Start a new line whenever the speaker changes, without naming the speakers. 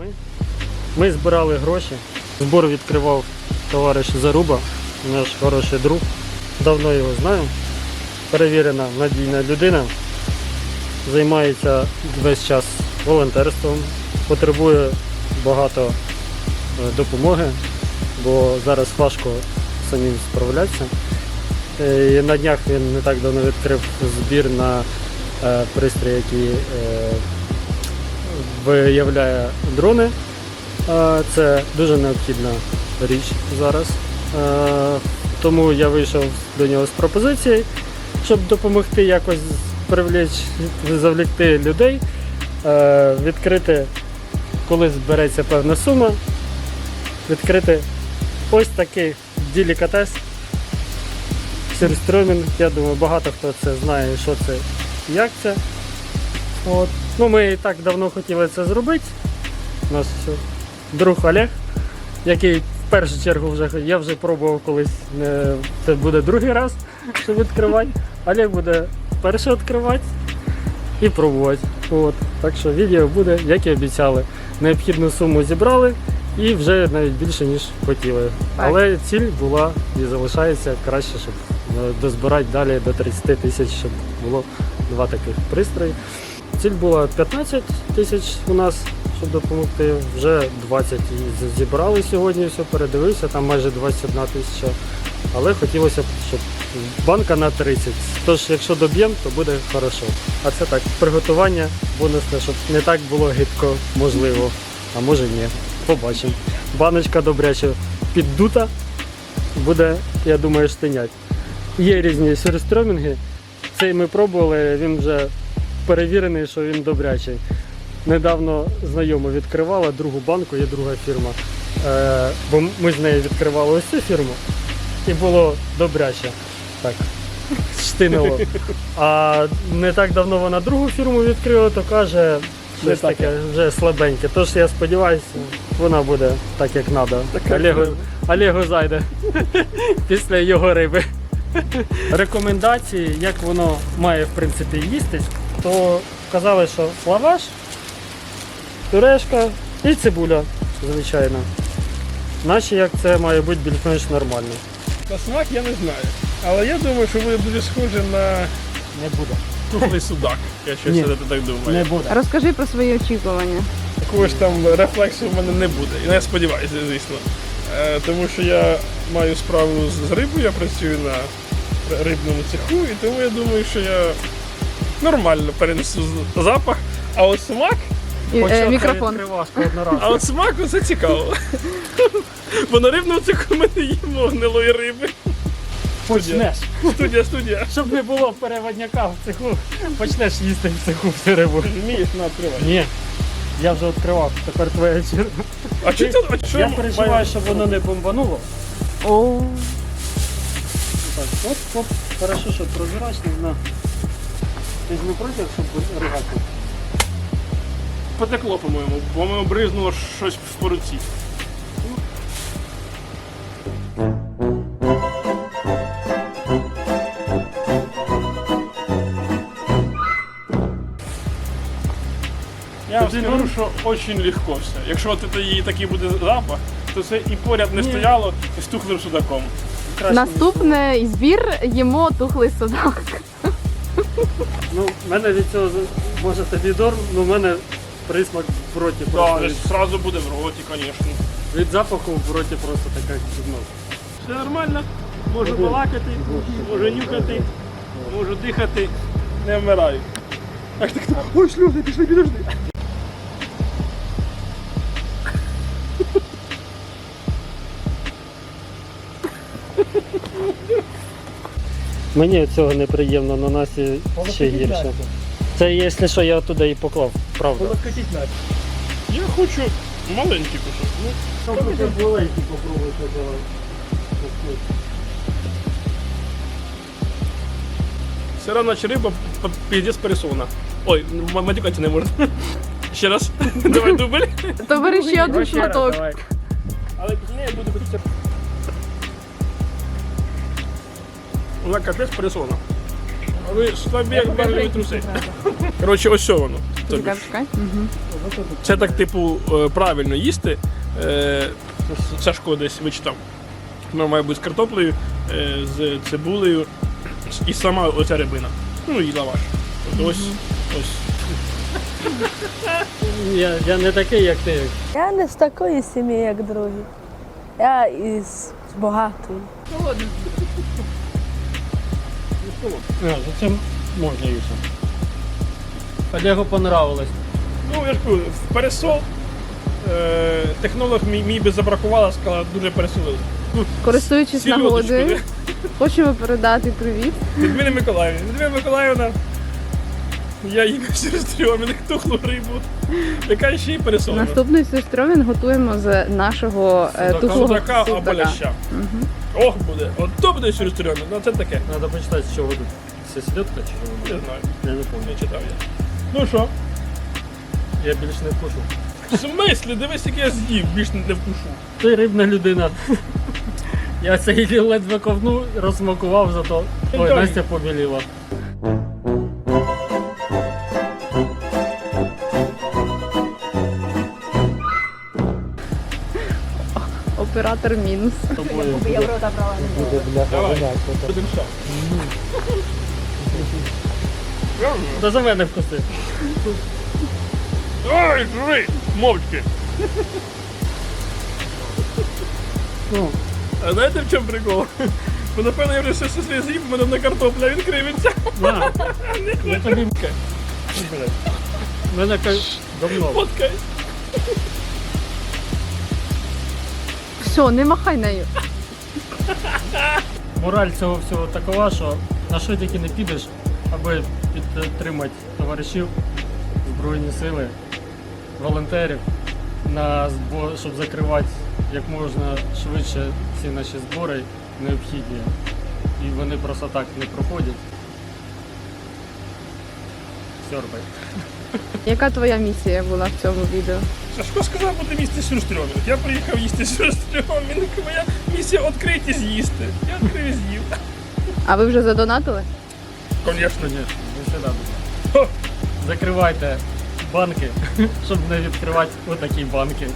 Ми, ми збирали гроші. Збор відкривав товариш Заруба, наш хороший друг. Давно його знаю. Перевірена, надійна людина. Займається весь час волонтерством, потребує багато е, допомоги, бо зараз важко самим справлятися. Е, І на днях він не так давно відкрив збір на е, пристрій, який виявляє дрони. Е, Це дуже необхідна річ зараз. Е, Тому я вийшов до нього з пропозицією, щоб допомогти якось привлечь, завлікти людей, е, відкрити, коли збереться певна сума, відкрити ось такий делікатес. Сюрстрьомінг, я думаю, багато хто це знає, що це, як це. От. Ну, ми і так давно хотіли це зробити. У нас друг Олег, який в першу чергу вже я вже пробував колись, не, це буде другий раз, щоб відкривати. Олег буде перше відкривати і пробувати. От. Так що відео буде, як і обіцяли. Необхідну суму зібрали і вже навіть більше, ніж хотіли. Але ціль була і залишається краще, щоб е, дозбирати далі до 30 тисяч, щоб було два таких пристрої. Ціль була 15 тисяч у нас, щоб допомогти. Вже 20 зібрали сьогодні, все передивився, там майже 21 тисяча. Але хотілося б, щоб банка на 30. Тож, якщо доб'ємо, то буде хорошо. А це так, приготування бонусне, щоб не так було гидко, можливо. А може ні. Побачимо. Баночка добряче піддута, буде, я думаю, штинять. Є різні сюрстрьомінги. Цей ми пробували, він вже перевірений, що він добрячий. Недавно знайома відкривала другу банку, є друга фірма. Е, бо ми з нею відкривали ось цю фірму і було добряче. Так, штинило. А не так давно вона другу фірму відкрила, то каже, щось
так,
таке вже слабеньке. Тож я сподіваюся, вона буде так, як треба. Олегу, Олегу зайде після його риби. Рекомендації, як воно має в принципі їстись, то казали, що лаваш, пюрешка і цибуля, звичайно. Наші як це має бути більш-менш нормально.
На смак я не знаю. Але я думаю, що буде дуже схоже на
Не буде.
тухлий судак. Я щось
Ні.
так думаю.
Не буде.
Розкажи про свої очікування.
Такого ж там рефлексу в мене не буде. І не сподіваюся, звісно. Е, тому що я маю справу з з рибою, я працюю на рибному цеху, і тому я думаю, що я нормально перенесу запах. А от смак,
І,
Хоча
е, мікрофон.
відкривашка одноразово.
а от смак це цікаво. Бо на рибному цеху ми не їмо гнилої риби.
Почнеш.
Студія, студія.
Щоб не було переводняка в цеху, почнеш їсти в цеху всю рибу.
Вмієш на відкривати.
Ні. Я вже відкривав, тепер твоя черга.
А чи ти а що
Я переживаю, щоб воно не бомбануло.
О,
Так, оп, оп, хорошо, що прозрачний, на. Ти ж не проти, щоб ригати?
Потекло, по-моєму, по-моєму, бризнуло щось в поруці. Я вам скажу, що дуже легко все. Якщо от це її такий буде запах, то це і поряд не
Ні.
стояло з тухлим судаком.
Краще
наступний збір їмо тухлий судак.
Ну, в мене від цього, може тобі дорм, але в мене присмак в роті просто.
Так,
від,
одразу буде в роті, звісно.
від запаху в роті просто така чудно.
Все нормально. Можу
Один.
балакати, можу нюхати, можу дихати, не вмираю. Так, так, так. Ой, сльози, пішли, підожди.
Мені цього неприємно, на нас і ще гірше. Це якщо що, я туди і поклав, правда.
Я хочу маленький кусок. Ну,
Маленький попробуйте давай.
Сира наче риба п- піздець пересолена. Ой, матюкати не можна. Ще раз. Давай дубль.
То бери ще один шматок.
Але пізніше я буду хотіти. Вона капець пересолена. А ви слабі, як барлеві труси. Коротше, ось що воно. Тобі
чекай. Угу.
Це так, типу, е, правильно їсти. Е, Сашко десь вичитав. Воно має бути з картоплею, е, з цибулею і сама оця рибина. Ну і лаваш. От ось, ось.
Я, я не такий, як ти.
Я не з такої сім'ї, як другі. Я із багатої.
А, за цим можна їсти. Олегу понравилось.
Ну, я ж кажу, в пересол. Е, технолог мій, мій би забракувало, сказала, дуже пересолили.
Користуючись
Сільодочку,
нагодою, хочемо передати привіт.
Людмила Миколаївна. Людмила Миколаївна. Я їм через трьоміних тухлу рибу, яка ще й пересолена.
Наступний сестровін готуємо з нашого е,
Судака.
тухлого
Судака або ляща. Ох буде. От то буде через трьомін. Ну це таке.
Треба почитати, з чого тут. Це слідка чи що?
Не знаю.
Я не пам'ятаю.
Не читав я. Ну що?
Я більш не вкушу.
В смислі, дивись, як я з'їв, більш не вкушу.
Ти рибна людина. Я цей ледве ковну, розсмакував, зато. Ой,
Антон.
Настя побіліла.
Оператор мінус.
Я в рота брала.
буде бляха
Давай.
воняк. Та за мене вкуси.
Ой, жри! Мовчки!
Ну,
А знаєте в чому прикол? Бо напевно я вже все все з'їв, в мене на картопля він кривиться.
на. Я тобі мене ка- давно.
Фоткай.
Все, не махай нею.
Мораль цього всього такова, що на що тільки не підеш, аби підтримати товаришів, Збройні сили, волонтерів, на збо- щоб закривати як можна швидше всі наші збори необхідні. І вони просто так не проходять. Сьорбай.
Яка твоя місія була в цьому відео?
Сашко сказав, буде їсти сюрстрьомінг. Я приїхав їсти сюрстрьомінг. Моя місія відкрити з'їсти. Я відкрив і з'їв.
А ви вже задонатили?
Звісно.
ні. ви сюди будете. Закривайте банки, щоб не відкривати отакі банки.